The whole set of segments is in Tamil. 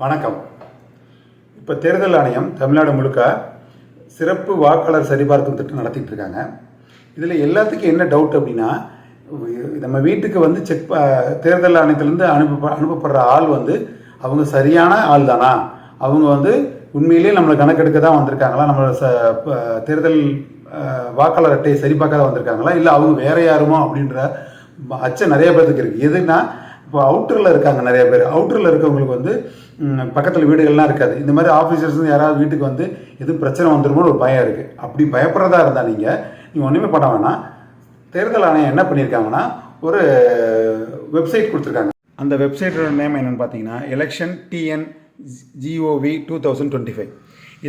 வணக்கம். இப்போ தேர்தல் ஆணையம் தமிழ்நாடு முழுக்க சிறப்பு வாக்காளர் சரிபார்க்கும் திட்டம் நடத்திட்டு இருக்காங்க. இதில் எல்லாத்துக்கும் என்ன டவுட் அப்படின்னா நம்ம வீட்டுக்கு வந்து செக் தேர்தல் ஆணையத்திலேருந்து அனுப்ப அனுப்பப்படுற ஆள் வந்து அவங்க சரியான ஆள் தானா அவங்க வந்து உண்மையிலேயே நம்மளை கணக்கெடுக்க தான் வந்திருக்காங்களா? நம்மளோட ச தேர்தல் வாக்காளர் அட்டையை சரிபார்க்க தான் வந்திருக்காங்களா? இல்லை அவங்க வேற யாருமோ? அப்படின்ற அச்சம் நிறைய பேர்த்துக்கு இருக்குது எதுனா இப்போ அவுட்டரில் இருக்காங்க நிறைய பேர். அவுட்டரில் இருக்கவங்களுக்கு வந்து பக்கத்தில் வீடுகள்லாம் இருக்காது. இந்த மாதிரி ஆஃபீஸர்ஸ் யாராவது வீட்டுக்கு வந்து எதுவும் பிரச்சனை வந்துருமோன்னு ஒரு பயம் இருக்குது அப்படி பயப்படுறதா இருந்தால் நீங்கள் நீங்கள் ஒன்றுமே பண்ண வேணாம். தேர்தல் ஆணையம் என்ன பண்ணியிருக்காங்கன்னா ஒரு வெப்சைட் கொடுத்துருக்காங்க. அந்த வெப்சைட்டோட நேம் என்னென்னு பார்த்தீங்கன்னா election TN GOV two thousand twenty five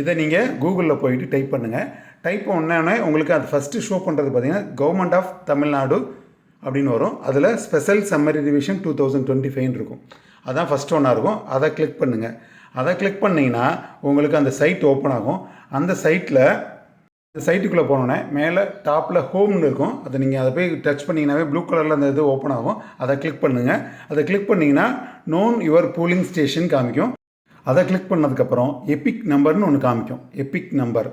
இதை நீங்கள் கூகுளில் போயிட்டு டைப் பண்ணுங்கள் டைப் பண்ணோன்னே உங்களுக்கு அது ஃபஸ்ட்டு ஷோ பண்ணுறது பார்த்தீங்கன்னா கவர்மெண்ட் ஆஃப் தமிழ்நாடு அப்படின்னு வரும். அதில் special summary revision two thousand twenty ஃபைவ்னு இருக்கும். அதான் ஃபஸ்ட் ஒன்றா இருக்கும். அதை கிளிக் பண்ணுங்கள் அதை கிளிக் பண்ணிங்கன்னா உங்களுக்கு அந்த சைட் ஓப்பன் ஆகும். அந்த சைட்டில் இந்த சைட்டுக்குள்ளே போனோன்னே மேலே டாப்பில் ஹோம்னு இருக்கும். அதை நீங்கள் அதை போய் டச் பண்ணிங்கனாவே ப்ளூ கலரில் அந்த இது ஓப்பன் ஆகும். அதை கிளிக் பண்ணுங்கள் அதை கிளிக் பண்ணிங்கன்னா நோன் யுவர் பூலிங் ஸ்டேஷன் காமிக்கும். அதை கிளிக் பண்ணதுக்கப்புறம் எபிக் நம்பர்னு ஒன்று காமிக்கும். எபிக் நம்பர்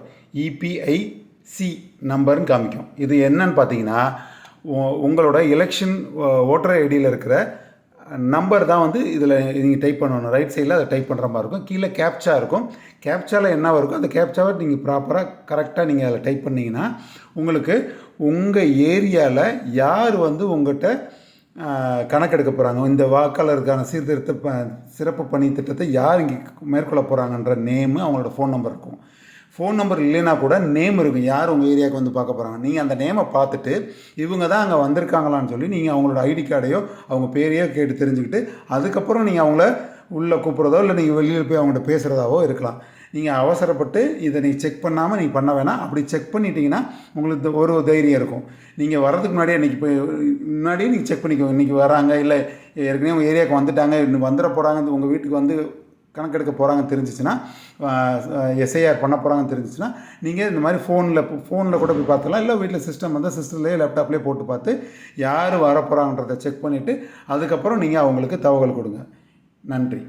இபிஐசி நம்பர்னு காமிக்கும். இது என்னன்னு பார்த்தீங்கன்னா உங்களோட எலெக்ஷன் ஓட்டர் ஐடியில் இருக்கிற நம்பர் தான் வந்து இதில் நீங்கள் டைப் பண்ணணும். ரைட் சைடில் அதை டைப் பண்ணுற மாதிரி இருக்கும். கீழே கேப்ச்சா இருக்கும். கேப்ச்சாவில் என்ன இருக்கும் அந்த கேப்ச்சாவை நீங்கள் ப்ராப்பராக கரெக்டாக நீங்கள் அதில் டைப் பண்ணிங்கன்னா உங்களுக்கு உங்கள் ஏரியாவில் யார் வந்து உங்கள்கிட்ட கணக்கெடுக்க போகிறாங்க இந்த வாக்காளருக்கான சீர்திருத்த ப சிறப்பு பணி திட்டத்தை யார் இங்கே மேற்கொள்ள போகிறாங்கன்ற நேமு அவங்களோட ஃபோன் நம்பர் இருக்கும். ஃபோன் நம்பர் இல்லைன்னா கூட நேம் இருக்கும். யார் உங்கள் ஏரியாவுக்கு வந்து பார்க்க போகிறாங்க நீங்கள் அந்த நேமை பார்த்துட்டு இவங்க தான் அங்கே வந்திருக்காங்களான்னு சொல்லி நீங்கள் அவங்களோட ஐடி கார்டையோ அவங்க பேரையோ கேட்டு தெரிஞ்சுக்கிட்டு அதுக்கப்புறம் நீங்கள் அவங்கள உள்ளே கூப்பிட்றதோ இல்லை நீங்கள் வெளியில் போய் அவங்கள்ட்ட பேசுகிறதாவோ இருக்கலாம். நீங்கள் அவசரப்பட்டு இதை நீங்கள் செக் பண்ணாமல் நீங்கள் பண்ண வேணாம். அப்படி செக் பண்ணிட்டீங்கன்னா உங்களுக்கு ஒரு தைரியம் இருக்கும். நீங்கள் வர்றதுக்கு முன்னாடியே இன்றைக்கி போய் முன்னாடியே நீங்கள் செக் பண்ணிக்கோங்க. இன்றைக்கி வராங்க இல்லை ஏற்கனவே உங்கள் ஏரியாவுக்கு வந்துட்டாங்க இன்னும் வந்துட போகிறாங்க உங்கள் வீட்டுக்கு வந்து கணக்கெடுக்க போகிறாங்கன்னு தெரிஞ்சிச்சுன்னா எஸ்ஐஆர் பண்ண போகிறாங்கன்னு தெரிஞ்சிச்சுன்னா நீங்கள் இந்த மாதிரி ஃபோனில் ஃபோனில் கூட போய் பார்த்துக்கலாம் இல்லை வீட்டில் சிஸ்டம் வந்து சிஸ்டம்லேயே லேப்டாப்லேயே போட்டு பார்த்து யார் வர போகிறாங்கன்றதை செக் பண்ணிவிட்டு அதுக்கப்புறம் நீங்கள் அவங்களுக்கு தகவல் கொடுங்க. நன்றி.